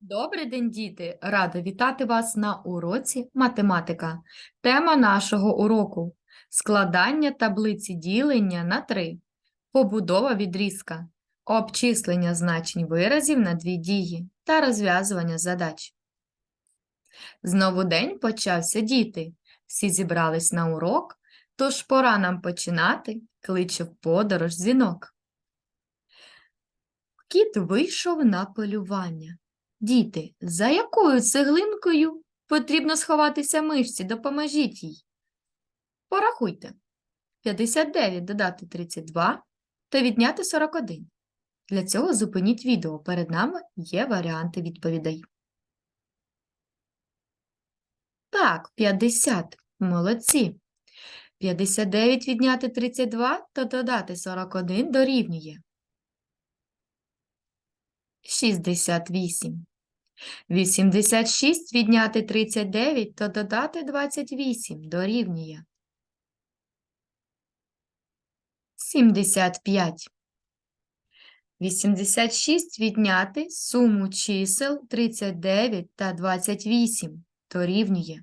Добрий день, діти! Рада вітати вас на уроці математика. Тема нашого уроку складання таблиці ділення на 3, побудова відрізка, обчислення значень виразів на дві дії та розв'язування задач. Знову день почався, діти. Всі зібрались на урок, тож пора нам починати, кличе в подорож дзвінок. Кіт вийшов на полювання. Діти, за якою цеглинкою потрібно сховатися мишці? Допоможіть їй. Порахуйте. 59 додати 32 та відняти 41. Для цього зупиніть відео. Перед нами є варіанти відповідей. Так, 50. Молодці. 59 відняти 32 та додати 41 дорівнює. 68. 86 відняти 39 та додати 28 дорівнює. 75. 86 відняти суму чисел 39 та 28 дорівнює.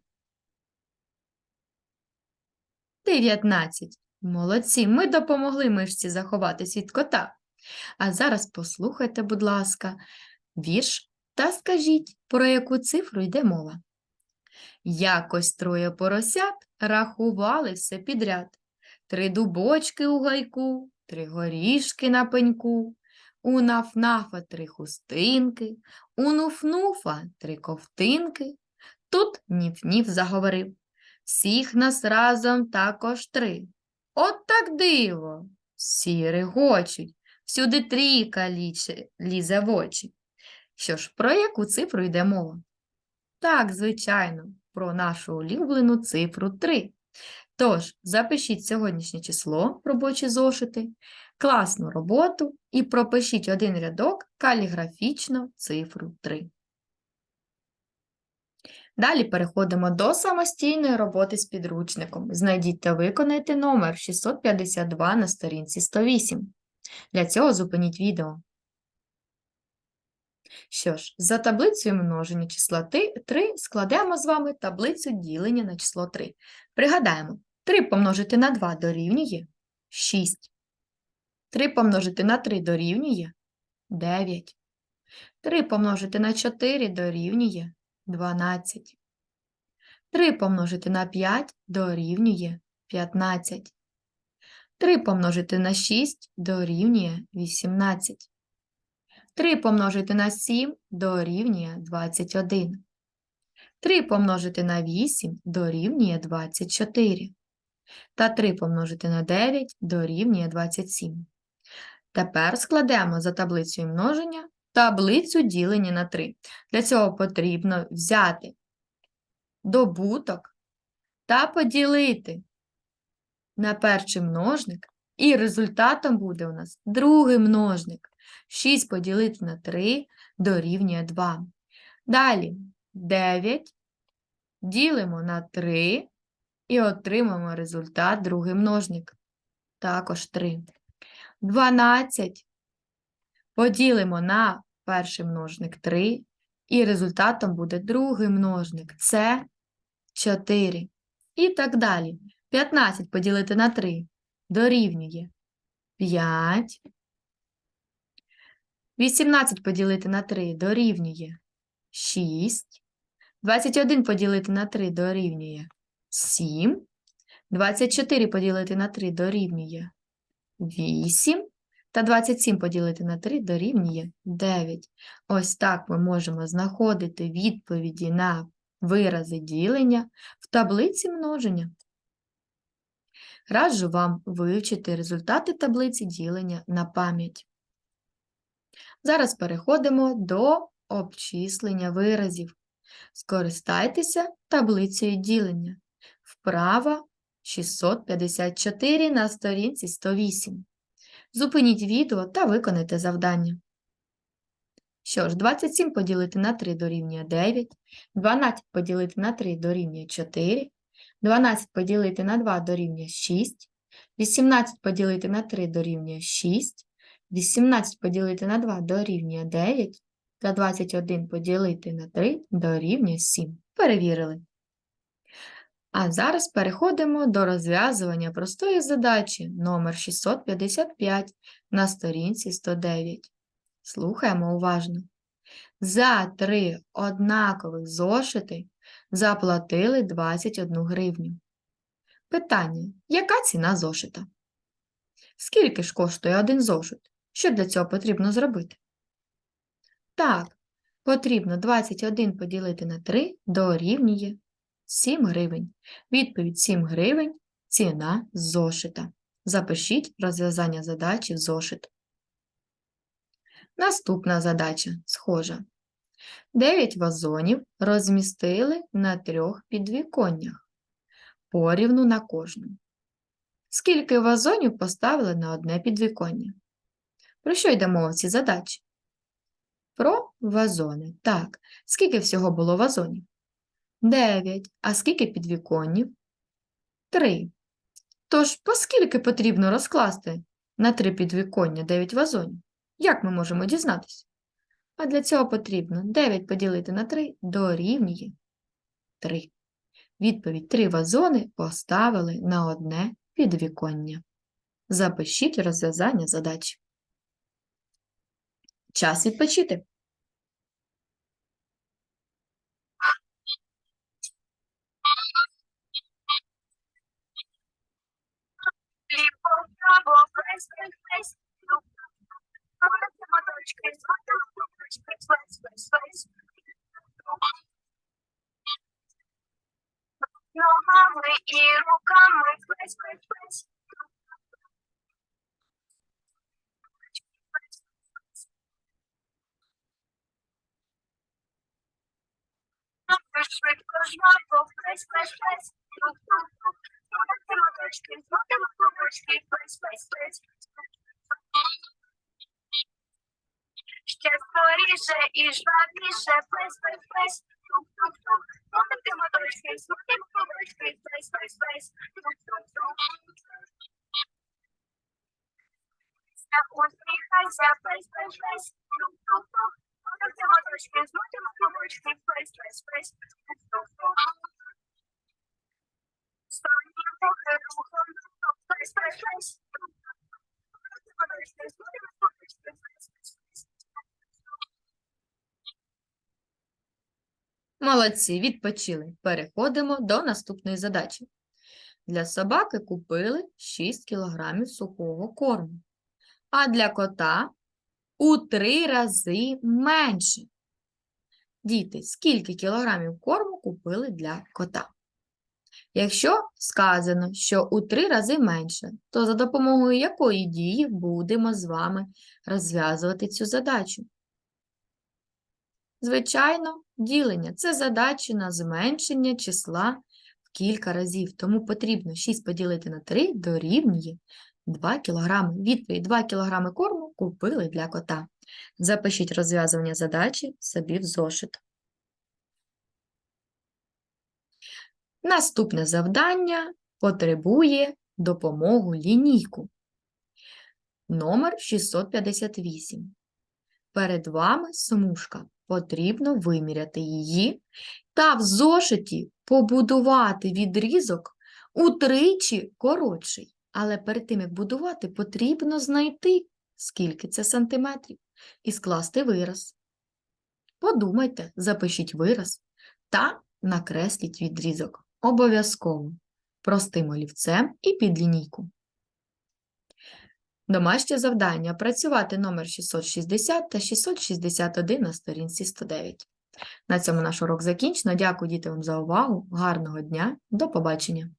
19. Молодці, ми допомогли мишці заховатись від кота. А зараз послухайте, будь ласка, вірш та скажіть, про яку цифру йде мова. Якось троє поросят рахували все підряд. Три дубочки у гайку, три горішки на пеньку, у нафнафа три хустинки, у нуфнуфа три ковтинки. Тут ніф-ніф заговорив. Всіх нас разом також три. От так диво! Всі регочуть, всюди трійка лізе в очі. Що ж, про яку цифру йде мова? Так, звичайно, про нашу улюблену цифру 3. Тож, запишіть сьогоднішнє число робочі зошити, класну роботу і пропишіть один рядок каліграфічно цифру 3. Далі переходимо до самостійної роботи з підручником. Знайдіть та виконайте номер 652 на сторінці 108. Для цього зупиніть відео. Що ж, за таблицею множення числа 3 складемо з вами таблицю ділення на число 3. Пригадаємо, 3 помножити на 2 дорівнює 6. 3 помножити на 3 дорівнює 9. 3 помножити на 4 дорівнює 12. 3 помножити на 5 дорівнює 15. 3 помножити на 6 дорівнює 18. 3 помножити на 7 дорівнює 21. 3 помножити на 8 дорівнює 24. Та 3 помножити на 9 дорівнює 27. Тепер складемо за таблицею множення таблицю ділення на 3. Для цього потрібно взяти добуток та поділити на перший множник, і результатом буде у нас другий множник. 6 поділити на 3 дорівнює 2. Далі 9 ділимо на 3 і отримаємо результат другий множник. Також 3. 12 поділимо на перший множник 3, і результатом буде другий множник. Це 4. І так далі. 15 поділити на 3 дорівнює 5. 18 поділити на 3 дорівнює 6. 21 поділити на 3 дорівнює 7. 24 поділити на 3 дорівнює 8. Та 27 поділити на 3 дорівнює 9. Ось так ми можемо знаходити відповіді на вирази ділення в таблиці множення. Раджу вам вивчити результати таблиці ділення на пам'ять. Зараз переходимо до обчислення виразів. Скористайтеся таблицею ділення. Вправа 654 на сторінці 108. Зупиніть відео та виконайте завдання. Що ж, 27 поділити на 3 дорівнює 9, 12 поділити на 3 дорівнює 4, 12 поділити на 2 дорівнює 6, 18 поділити на 3 дорівнює 6, 18 поділити на 2 дорівнює 9 та 21 поділити на 3 дорівнює 7. Перевірили. А зараз переходимо до розв'язування простої задачі номер 655 на сторінці 109. Слухаємо уважно. За три однакових зошити заплатили 21 гривню. Питання: яка ціна зошита? Скільки ж коштує один зошит? Що для цього потрібно зробити? Так, потрібно 21 поділити на 3 дорівнює 7 гривень. Відповідь 7 гривень – ціна зошита. Запишіть розв'язання задачі в зошит. Наступна задача схожа. 9 вазонів розмістили на трьох підвіконнях, порівну на кожному. Скільки вазонів поставили на одне підвіконня? Про що йде мова в цій задачі? Про вазони. Так, скільки всього було вазонів? 9. А скільки підвіконнів? 3. Тож, по скільки потрібно розкласти на три підвіконня 9 вазонів? Як ми можемо дізнатися? А для цього потрібно 9 поділити на 3 дорівнює 3. Відповідь 3 вазони поставили на одне підвіконня. Запишіть розв'язання задачі. Час відпочити. Либо право, пресс, пресс, пресс. Моточкой, моточкой, пресс, пресс, пресс. Ногами и руками, пресс, пресс, пресс. Швидко жваво, пресс, пресс, пресс. Моточкой, моточкой, пресс, пресс, пресс. Ще скоріше і жвавіше, плес, плес, плес, тук, тук, тук, мотики моточки, смути моточки, плес, плес, плес, тук, тук, тук. Усміхайся, плес, плес, плес, тук, тук, тук, Молодці, відпочили. Переходимо до наступної задачі. Для собаки купили 6 кг сухого корму, а для кота у 3 рази менше. Діти, скільки кілограмів корму купили для кота? Якщо сказано, що у 3 рази менше, то за допомогою якої дії будемо з вами розв'язувати цю задачу? Звичайно, ділення це задача на зменшення числа в кілька разів, тому потрібно 6 поділити на 3 дорівнює 2 кг. Відповідь 2 кг корму купили для кота. Запишіть розв'язування задачі собі в зошит. Наступне завдання потребує допомогу лінійку. Номер 658. Перед вами смужка. Потрібно виміряти її та в зошиті побудувати відрізок утричі коротший. Але перед тим, як будувати, потрібно знайти, скільки це сантиметрів, і скласти вираз. Подумайте, запишіть вираз та накресліть відрізок. Обов'язково простим олівцем і під лінійку. Домашнє завдання – працювати номер 660 та 661 на сторінці 109. На цьому наш урок закінчено. Дякую дітям за увагу. Гарного дня. До побачення.